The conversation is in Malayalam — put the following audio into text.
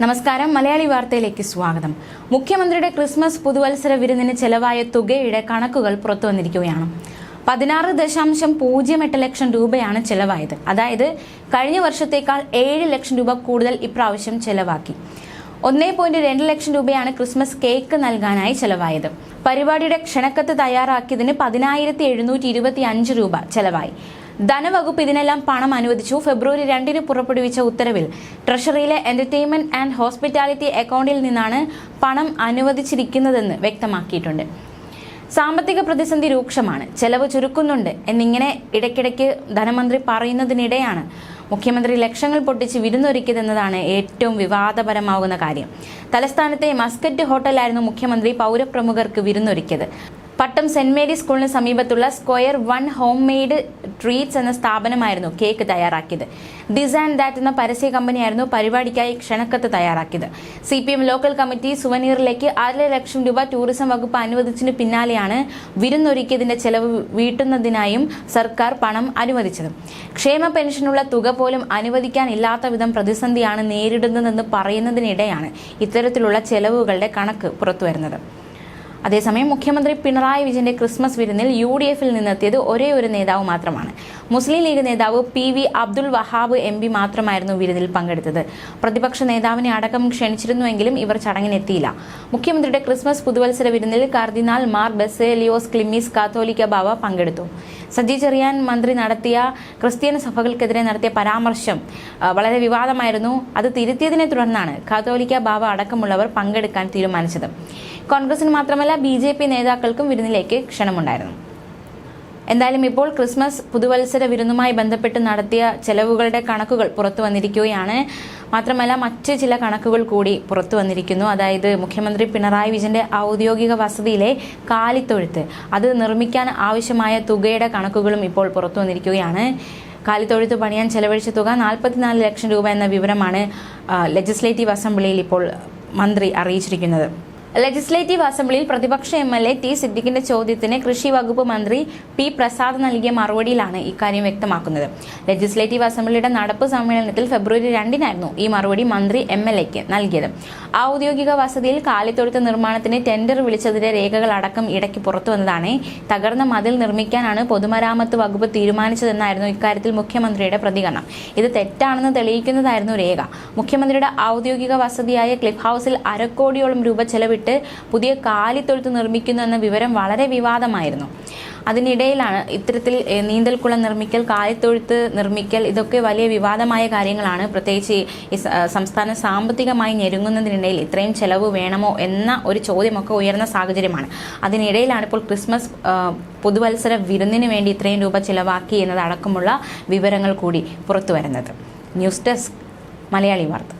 നമസ്കാരം. മലയാളി വാർത്തയിലേക്ക് സ്വാഗതം. മുഖ്യമന്ത്രിയുടെ ക്രിസ്മസ് പുതുവത്സര വിരുന്നിന് ചെലവായ തുകയുടെ കണക്കുകൾ പുറത്തു വന്നിരിക്കുകയാണ്. പതിനാറ് ദശാംശം പൂജ്യം എട്ട് ലക്ഷം രൂപയാണ് ചെലവായത്. അതായത് കഴിഞ്ഞ വർഷത്തേക്കാൾ ഏഴ് ലക്ഷം രൂപ കൂടുതൽ ഇപ്രാവശ്യം ചെലവാക്കി. ഒന്നേ പോയിന്റ് രണ്ട് ലക്ഷം രൂപയാണ് ക്രിസ്മസ് കേക്ക് നൽകാനായി ചെലവായത്. പരിപാടിയുടെ ക്ഷണക്കത്ത് തയ്യാറാക്കിയതിന് പതിനായിരത്തി എഴുന്നൂറ്റി ഇരുപത്തി അഞ്ച് രൂപ ചെലവായി. ധനവകുപ്പ് ഇതിനെല്ലാം പണം അനുവദിച്ചു. ഫെബ്രുവരി രണ്ടിന് പുറപ്പെടുവിച്ച ഉത്തരവിൽ ട്രഷറിയിലെ എന്റർടൈൻമെന്റ് ആൻഡ് ഹോസ്പിറ്റാലിറ്റി അക്കൗണ്ടിൽ നിന്നാണ് പണം അനുവദിച്ചിരിക്കുന്നതെന്ന് വ്യക്തമാക്കിയിട്ടുണ്ട്. സാമ്പത്തിക പ്രതിസന്ധി രൂക്ഷമാണ്. ചെലവ് ചുരുക്കുന്നുണ്ട് എന്നിങ്ങനെ ഇടയ്ക്കിടയ്ക്ക് ധനമന്ത്രി പറയുന്നതിനിടെയാണ് മുഖ്യമന്ത്രി ലക്ഷങ്ങൾ പൊട്ടിച്ച് വിരുന്നൊരുക്കിയതെന്നതാണ് ഏറ്റവും വിവാദപരമാകുന്ന കാര്യം. തലസ്ഥാനത്തെ മസ്കറ്റ് ഹോട്ടലായിരുന്നു മുഖ്യമന്ത്രി പൗരപ്രമുഖർക്ക് വിരുന്നൊരുക്കിയത്. പട്ടം സെന്റ് മേരി സ്കൂളിന് സമീപത്തുള്ള square one home made treats എന്ന സ്ഥാപനമായിരുന്നു കേക്ക് തയ്യാറാക്കിയത്. ഡിസൈൻ ദാറ്റ് എന്ന പരസ്യ കമ്പനിയായിരുന്നു പരിപാടിക്കായി ക്ഷണക്കത്ത് തയ്യാറാക്കിയത്. C P M local committee സുവനീറിലേക്ക് അര ലക്ഷം രൂപ ടൂറിസം വകുപ്പ് അനുവദിച്ചതിന് പിന്നാലെയാണ് വിരുന്നൊരുക്കിയതിന്റെ ചെലവ് വീട്ടുന്നതിനായും സർക്കാർ പണം അനുവദിച്ചത്. ക്ഷേമ പെൻഷനുള്ള തുക പോലും അനുവദിക്കാനില്ലാത്ത വിധം പ്രതിസന്ധിയാണ് നേരിടുന്നതെന്ന് പറയുന്നതിനിടെയാണ് ഇത്തരത്തിലുള്ള ചെലവുകളുടെ കണക്ക് പുറത്തുവരുന്നത്. അതേസമയം മുഖ്യമന്ത്രി പിണറായി വിജയന്റെ ക്രിസ്മസ് വിരുന്നിൽ യു ഡി എഫിൽ നിന്നെത്തിയത് ഒരേ ഒരു നേതാവ് മാത്രമാണ്. മുസ്ലിം ലീഗ് നേതാവ് P V Abdul Wahab M P മാത്രമായിരുന്നു വിരുന്നിൽ പങ്കെടുത്തത്. പ്രതിപക്ഷ നേതാവിനെ അടക്കം ക്ഷണിച്ചിരുന്നുവെങ്കിലും ഇവർ ചടങ്ങിനെത്തിയില്ല. മുഖ്യമന്ത്രിയുടെ ക്രിസ്മസ് പുതുവത്സര വിരുന്നിൽ കർദിനാൾ മാർ ബെസേലിയോസ് ക്ലിമ്മീസ് കാത്തോലിക്ക ബാവ പങ്കെടുത്തു. സജി ചെറിയാൻ മന്ത്രി നടത്തിയ ക്രിസ്ത്യൻ സഭകൾക്കെതിരെ നടത്തിയ പരാമർശം വളരെ വിവാദമായിരുന്നു. അത് തിരുത്തിയതിനെ തുടർന്നാണ് കാതോലിക്ക ബാബ അടക്കമുള്ളവർ പങ്കെടുക്കാൻ തീരുമാനിച്ചത്. കോൺഗ്രസിന് മാത്രമല്ല ബി നേതാക്കൾക്കും വിരുന്നിലേക്ക് ക്ഷണമുണ്ടായിരുന്നു. എന്തായാലും ഇപ്പോൾ ക്രിസ്മസ് പുതുവത്സര വിരുന്നുമായി ബന്ധപ്പെട്ട് നടത്തിയ ചെലവുകളുടെ കണക്കുകൾ പുറത്തു വന്നിരിക്കുകയാണ്. മാത്രമല്ല മറ്റ് ചില കണക്കുകൾ കൂടി പുറത്തു വന്നിരിക്കുന്നു. അതായത് മുഖ്യമന്ത്രി പിണറായി വിജയന്റെ ഔദ്യോഗിക വസതിയിലെ കാലിത്തൊഴുത്ത്. അത് നിർമ്മിക്കാൻ ആവശ്യമായ തുകയുടെ കണക്കുകളും ഇപ്പോൾ പുറത്തു വന്നിരിക്കുകയാണ്. കാലിത്തൊഴുത്ത് പണിയാൻ ചെലവഴിച്ച തുക നാൽപ്പത്തിനാല് ലക്ഷം രൂപ എന്ന വിവരമാണ് ലെജിസ്ലേറ്റീവ് അസംബ്ലിയിൽ ഇപ്പോൾ മന്ത്രി അറിയിച്ചിരിക്കുന്നത്. ലെജിസ്ലേറ്റീവ് അസംബ്ലിയിൽ പ്രതിപക്ഷ എം എൽ എ ടി സിദ്ദിഖിന്റെ ചോദ്യത്തിന് കൃഷി വകുപ്പ് മന്ത്രി പി പ്രസാദ് നൽകിയ മറുപടിയിലാണ് ഇക്കാര്യം വ്യക്തമാക്കുന്നത്. ലെജിസ്ലേറ്റീവ് അസംബ്ലിയുടെ നടപ്പ് സമ്മേളനത്തിൽ ഫെബ്രുവരി രണ്ടിനായിരുന്നു ഈ മറുപടി മന്ത്രി എം എൽ എക്ക് നൽകിയത്. ഔദ്യോഗിക വസതിയിൽ കാലിത്തൊഴുത്ത് നിർമ്മാണത്തിന് ടെൻഡർ വിളിച്ചതിന്റെ രേഖകൾ അടക്കം ഇടയ്ക്ക് പുറത്തു വന്നതാണ്. തകർന്ന മതിൽ നിർമ്മിക്കാനാണ് പൊതുമരാമത്ത് വകുപ്പ് തീരുമാനിച്ചതെന്നായിരുന്നു ഇക്കാര്യത്തിൽ മുഖ്യമന്ത്രിയുടെ പ്രതികരണം. ഇത് തെറ്റാണെന്ന് തെളിയിക്കുന്നതായിരുന്നു രേഖ. മുഖ്യമന്ത്രിയുടെ ഔദ്യോഗിക വസതിയായ ക്ലിഫ് ഹൌസിൽ അരക്കോടിയോളം രൂപ ചെലവിട്ട് പുതിയ കാലിത്തൊഴുത്ത് നിർമ്മിക്കുന്നു എന്ന വിവരം വളരെ വിവാദമായിരുന്നു. അതിനിടയിലാണ് ഇത്തരത്തിൽ നീന്തൽക്കുളം നിർമ്മിക്കൽ കാലിത്തൊഴുത്ത് നിർമ്മിക്കൽ ഇതൊക്കെ വലിയ വിവാദമായ കാര്യങ്ങളാണ്. പ്രത്യേകിച്ച് ഈ സംസ്ഥാനം സാമ്പത്തികമായി ഞെരുങ്ങുന്നതിനിടയിൽ ഇത്രയും ചെലവ് വേണമോ എന്ന ഒരു ചോദ്യമൊക്കെ ഉയർന്ന സാഹചര്യമാണ്. അതിനിടയിലാണ് ഇപ്പോൾ ക്രിസ്മസ് പുതുവത്സര വിരുന്നിന് വേണ്ടി ഇത്രയും രൂപ ചിലവാക്കി എന്നതടക്കമുള്ള വിവരങ്ങൾ കൂടി പുറത്തു വരുന്നത് ന്യൂസ് ഡെസ്ക് മലയാളി വാർത്ത.